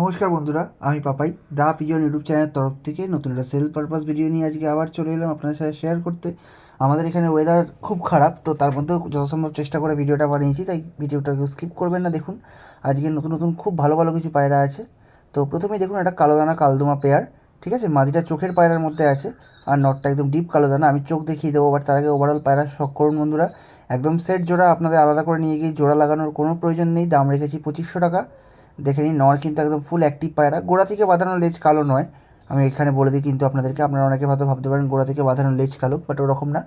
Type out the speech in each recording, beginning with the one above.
নমস্কার বন্ধুরা, আমি পাপাই, দা পিজন ইউটিউব চ্যানেলের তরফ থেকে নতুন একটা সেল পারপাস ভিডিও নিয়ে আজকে আবার চলে এলাম আপনাদের সাথে শেয়ার করতে। আমাদের এখানে ওয়েদার খুব খারাপ, তো তার মধ্যেও যথাসম্ভব চেষ্টা করে ভিডিওটা বানিয়েছি, তাই ভিডিওটাকে স্কিপ করবেন না, দেখুন। আজকে নতুন নতুন খুব ভালো ভালো কিছু পায়রা আছে। তো প্রথমেই দেখুন একটা কালো দানা, কালদুমা পেয়ার ঠিক আছে? মাদিটা চোখের পায়রার মধ্যে আছে, আর নটটা একদম ডিপ কালো দানা, আমি চোখ দেখিয়ে দেবো বাট তার আগে ওভারঅল পায়রা শখ করুন বন্ধুরা। একদম সেট জোড়া, আপনাদের আলাদা করে নিয়ে গিয়ে জোড়া লাগানোর কোনো প্রয়োজন নেই, দাম রেখেছি পঁচিশশো টাকা। দেখে নিন, নর কিন্তু একদম ফুল অ্যাক্টিভ পায়রা। গোড়া থেকে বাঁধানো লেজ কালো নয়। আমি এখানে বলে দিই কিন্তু আপনাদেরকে, আপনারা অনেকে হয়তো ভাবতে পারেন গোড়া থেকে বাঁধানো লেজ কালো বাট ওরকম না।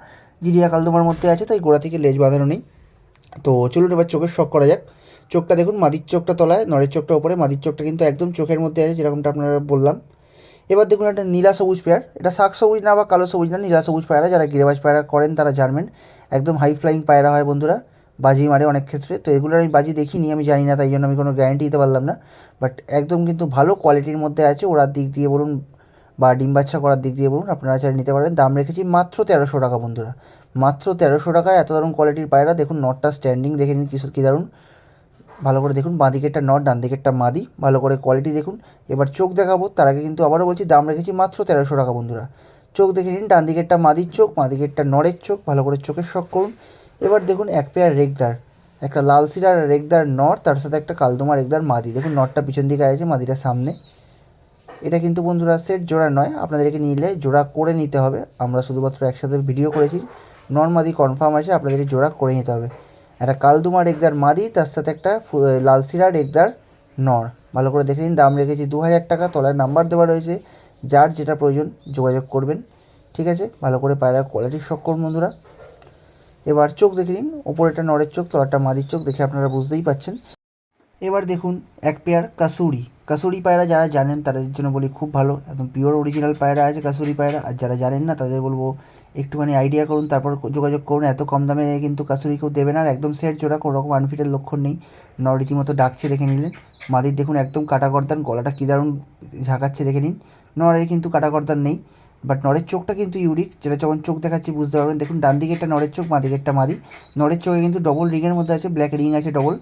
জিরিয়া কালদুমার মধ্যে আছে, তাই গোড়া থেকে লেজ বাঁধানো নেই। তো চলুন এবার চোখের শখ করা যাক। চোখটা দেখুন, মাদির চোখটা তলায়, নরের চোখটা ওপরে মাদির চোখটা কিন্তু একদম চোখের মধ্যে আছে, যেরকমটা আপনারা বললাম। এবার দেখুন একটা নীলা সবুজ পেয়ার। এটা শাক সবুজ না বা কালো সবুজ না, নীলা সবুজ পায়রা, যারা গিরেবাজ পায়রা করেন তারা জানবেন। একদম হাই ফ্লাইং পায়রা হয় বন্ধুরা। বাজি মারে অনেক ক্ষেত্রে। তো এগুলোর আমি বাজি দেখিনি, আমি জানি না, তাই জন্য আমি কোনো গ্যারান্টি দিতে পারলাম না। বাট একদম কিন্তু ভালো কোয়ালিটির মধ্যে আছে ওরার দিক দিয়ে বলুন বা ডিম বাচ্চা করার দিক দিয়ে বলুন, আপনারা চাইলে নিতে পারেন। দাম রেখেছি মাত্র তেরোশো টাকা, বন্ধুরা। মাত্র তেরোশো টাকায় এত দারুণ কোয়ালিটির পায়রা। দেখুন নটটা স্ট্যান্ডিং দেখে নিন কিছু কী দারুণ। ভালো করে দেখুন, বাঁ দিকেরটা নট ডান দিকেরটা মাদি। ভালো করে কোয়ালিটি দেখুন। এবার চোখ দেখাবো, তার আগে কিন্তু আবারও বলছি, দাম রেখেছি মাত্র তেরোশো টাকা, বন্ধুরা। চোখ দেখে নিন, ডান দিকেরটা মাদির চোখ, বাঁ দিকেরটা নরের চোখ। ভালো করে চোখের শখ করুন। এবার দেখুন এক পেয়ার রেগদার, একটা লাল সিরার রেগদার নর তার সাথে একটা কালদোমা রেগদার মাদি। দেখুন নটটা পিছন দিকে আছে মাদিটা সামনে। এটা কিন্তু বন্ধুরা সেট জোড়া নয়, আপনাদেরকে নিলে জোড়া করে নিতে হবে। আমরা শুধুমাত্র একসাথে ভিডিও করেছি। নর মাদি কনফার্ম আছে, আপনাদেরকে জোড়া করে নিতে হবে। একটা কালদুমা রেগদার মাদি, তার সাথে একটা লাল সিরা রেগদার নর। ভালো করে দেখে নিন, দাম রেখেছি দু হাজার টাকা তলার নাম্বার দেওয়া রয়েছে। যার যেটা প্রয়োজন যোগাযোগ করবেন। ঠিক আছে? ভালো করে পায়রা কোয়ালিটির শখ করুন বন্ধুরা। এবার চোখ দেখে নিন ওপরেটা নরের চোখ তলাটা মাদির চোখ, দেখে আপনারা বুঝতেই পাচ্ছেন। এবার দেখুন এক পেয়ার কাসুরি। কাসুরি পায়রা যারা জানেন তাদের জন্য বলি খুব ভালো, একদম পিওর অরিজিনাল পায়রা আছে কাসুরি পায়রা। আর যারা জানেন না তাদের বলব একটুখানি আইডিয়া করুন, তারপর যোগাযোগ করুন, এত কম দামে কিন্তু কাসুরি কেউ দেবে না। আর একদম সেট জোড়া, কোনো রকম আনফিটের লক্ষণ নেই। ন রীতিমতো ডাকছে, দেখে নিলেন। মাদির দেখুন একদম কাটা গর্দান, গলাটা কী দারুণ ঝাঁকাচ্ছে, দেখে নিন। নরের কিন্তু কাটা গর্দান নেই। বাট নরের চোখটা কিন্তু ইউরিক যেটা যখন চোখ দেখাচ্ছি বুঝতে পারবেন। দেখুন, ডান দিকে একটা নরের চোখ, বাঁ দিকে একটা মাদি। নরের চোখে কিন্তু ডবল রিংয়ের মধ্যে আছে ব্ল্যাক রিং আছে ডবল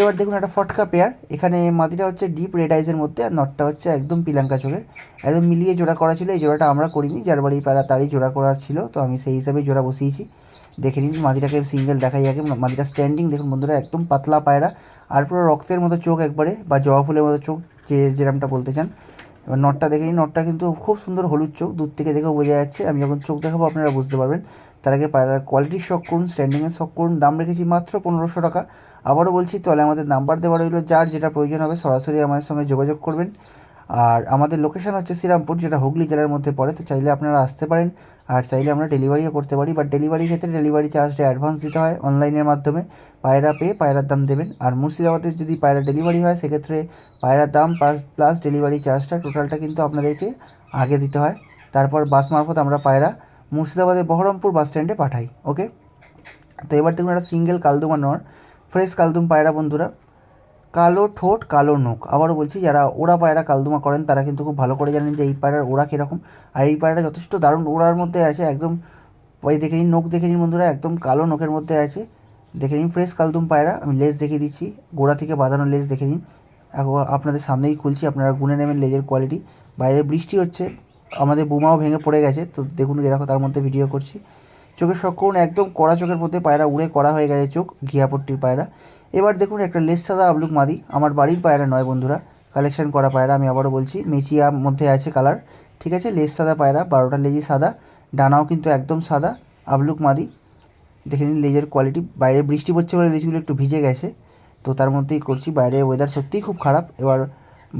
এবার দেখুন, একটা ফটকা পেয়ার এখানে মাদিটা হচ্ছে ডিপ রেড আইসের মধ্যে, আর নটটা হচ্ছে একদম পিলাঙ্কা চোখের। একদম মিলিয়ে জোড়া করা ছিল, এই জোড়াটা আমরা করিনি। যার বাড়ি পায়রা তারই জোড়া করার ছিল, তো আমি সেই হিসাবে জোড়া বসিয়েছি। দেখে নিন, মাদিটাকে সিঙ্গেল দেখাই আগে। মাদিটা স্ট্যান্ডিং দেখুন বন্ধুরা, একদম পাতলা পায়রা। আর পুরো রক্তের মতো চোখ একবারে, বা জবা ফুলের মতো চোখ, যে যেরমটা বলতে চান। এবার নটটা দেখে নিন, নটটা কিন্তু খুব সুন্দর হলুদ চোখ, দূর থেকে দেখেও বোঝা যাচ্ছে। আমি যখন চোখ দেখাবো আপনারা বুঝতে পারবেন। তার আগে পায়রার কোয়ালিটি শখ করুন স্ট্যান্ডিংয়ের শখ করুন। দাম রেখেছি মাত্র পনেরোশো টাকা। আবারও বলছি, তাহলে আমাদের নাম্বার দেওয়া রইল যার, যেটা প্রয়োজন হবে সরাসরি আমাদের সঙ্গে যোগাযোগ করবেন। আর আমাদের লোকেশন হচ্ছে শ্রীরামপুর, যেটা হুগলি জেলার মধ্যে পড়ে, তো চাইলে আপনারা আসতে পারেন। আর চাইলে আমরা ডেলিভারিও করতে পারি বাট ডেলিভারি ক্ষেত্রে ডেলিভারি চার্জটা অ্যাডভান্স দিতে হয় অনলাইনের মাধ্যমে। পায়রা পেয়ে পায়রার দাম দেবেন। আর মুর্শিদাবাদের যদি পায়রা ডেলিভারি হয়, সেক্ষেত্রে পায়রার দাম প্লাস প্লাস ডেলিভারি চার্জটা টোটালটা কিন্তু আপনাদেরকে আগে দিতে হয়। তারপর বাস মারফত আমরা পায়রা মুর্শিদাবাদের বহরমপুর বাস স্ট্যান্ডে পাঠাই ওকে তো এবার দেখুন একটা সিঙ্গেল কালদুমা নর। ফ্রেশ কালদুম পায়রা বন্ধুরা কালো ঠোঁট, কালো নখ। আবারও বলছি, যারা ওরা পায়রা কালদুমা করেন, তারা কিন্তু খুব ভালো করে জানেন যে এই পায়রার ওরা কীরকম। আর এই পায়রাটা যথেষ্ট দারুণ ওড়ার মধ্যে আছে, একদম ওই দেখে নিন, নখ দেখে নিন বন্ধুরা, একদম কালো নখের মধ্যে আছে। দেখে নিন, ফ্রেশ কালদুম পায়রা। আমি লেজ দেখে দিচ্ছি, গোড়া থেকে বাঁধানো লেজ দেখে নিন। এখন আপনাদের সামনেই খুলছি, আপনারা গুনে নেবেন লেজের কোয়ালিটি বাইরে বৃষ্টি হচ্ছে, আমাদের বোমাও ভেঙে পড়ে গেছে, তো দেখুন এরকম তার মধ্যে ভিডিও করছি। চোখের শখ একদম কড়া চোখের মধ্যে পায়রা উড়ে করা হয়ে গেছে চোখ, ঘিয়াপট্টির পায়রা। এবার দেখুন একটা লেস সাদা আবলুক মাদি। আমার বাড়ির পায়রা নয় বন্ধুরা কালেকশন করা পায়রা আমি আবারও বলছি, মেচিয়া মধ্যে আছে কালার ঠিক আছে? লেস সাদা পায়রা, বারোটা লেজি সাদা, ডানাও কিন্তু একদম সাদা, আবলুক মাদি। দেখে নিন লেজের কোয়ালিটি বাইরে বৃষ্টি পড়ছে বলে লেজগুলো একটু ভিজে গেছে, তো তার মধ্যেই করছি, বাইরে ওয়েদার সত্যিই খুব খারাপ। এবার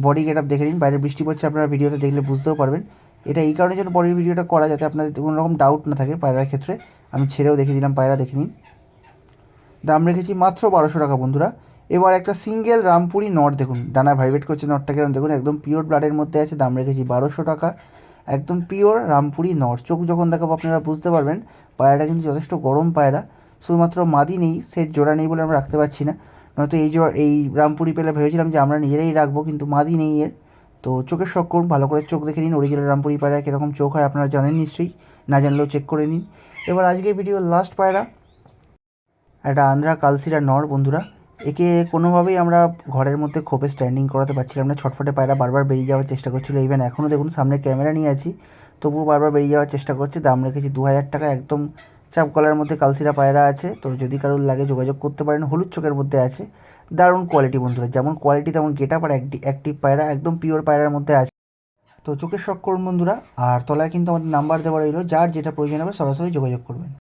বডি গেট আপ দেখে নিন, বাইরে বৃষ্টি পড়ছে আপনারা ভিডিওতে দেখলে বুঝতেও পারবেন। এটা এই কারণে জন্য বডির ভিডিওটা করা যাতে আপনাদের কোনো রকম ডাউট না থাকে পায়রার ক্ষেত্রে। আমি ছেড়েও দেখিয়ে দিলাম পায়রা, দেখে নিন। দাম রেখেছি মাত্র বারোশো টাকা, বন্ধুরা। এবার একটা সিঙ্গেল রামপুরি নট দেখুন। ডানা ভাইব্রেট করছে নটটা কেন দেখুন, একদম পিওর ব্লাডের মধ্যে আছে, দাম রেখেছি বারোশো টাকা। একদম পিওর রামপুরি নট। চোখ যখন দেখাবো আপনারা বুঝতে পারবেন, পায়রাটা কিন্তু যথেষ্ট গরম পায়রা। শুধুমাত্র মাদি নেই সেট জোড়া নেই বলে আমরা রাখতে পারছি না। নয়তো এই জোড়া, এই রামপুরি পেলে ভেবেছিলাম যে আমরা নিজেরাই রাখব, কিন্তু মাদি নেই এর। তো চোখের শখ করুন, ভালো করে চোখ দেখে নিন অরিজিনাল রামপুরি পায়রা কীরকম চোখ হয় আপনারা জানেন নিশ্চয়ই। না জানলেও চেক করে নিন। এবার আজকে ভিডিও লাস্ট পায়রা। একটা আন্ধ্রা কালসিরা নর, বন্ধুরা। একে কোনোভাবেই আমরা ঘরের মধ্যে খোপে স্ট্যান্ডিং করাতে পারছিলাম না। ছটফটে পায়রা বারবার বেরিয়ে যাওয়ার চেষ্টা করছিল। ইভেন এখনও দেখুন সামনে ক্যামেরা নিয়ে আছি, তবুও বারবার বেরিয়ে যাওয়ার চেষ্টা করছে। দাম রেখেছি দু হাজার টাকা, একদম চাপ কলার মধ্যে কালসিরা পায়রা আছে। তো যদি কারোর লাগে যোগাযোগ করতে পারেন, হলুদ চোখের মধ্যে আছে। দারুণ কোয়ালিটি বন্ধুরা, যেমন কোয়ালিটি তেমন গেট আপ আর অ্যাক্টিভ পায়রা, একদম পিওর পায়রার মধ্যে আছে। তো চোখের শখ করুন বন্ধুরা, আর তলায় কিন্তু আমাদের নাম্বার দেওয়া রইল। যার যেটা প্রয়োজন হবে সরাসরি যোগাযোগ করবেন।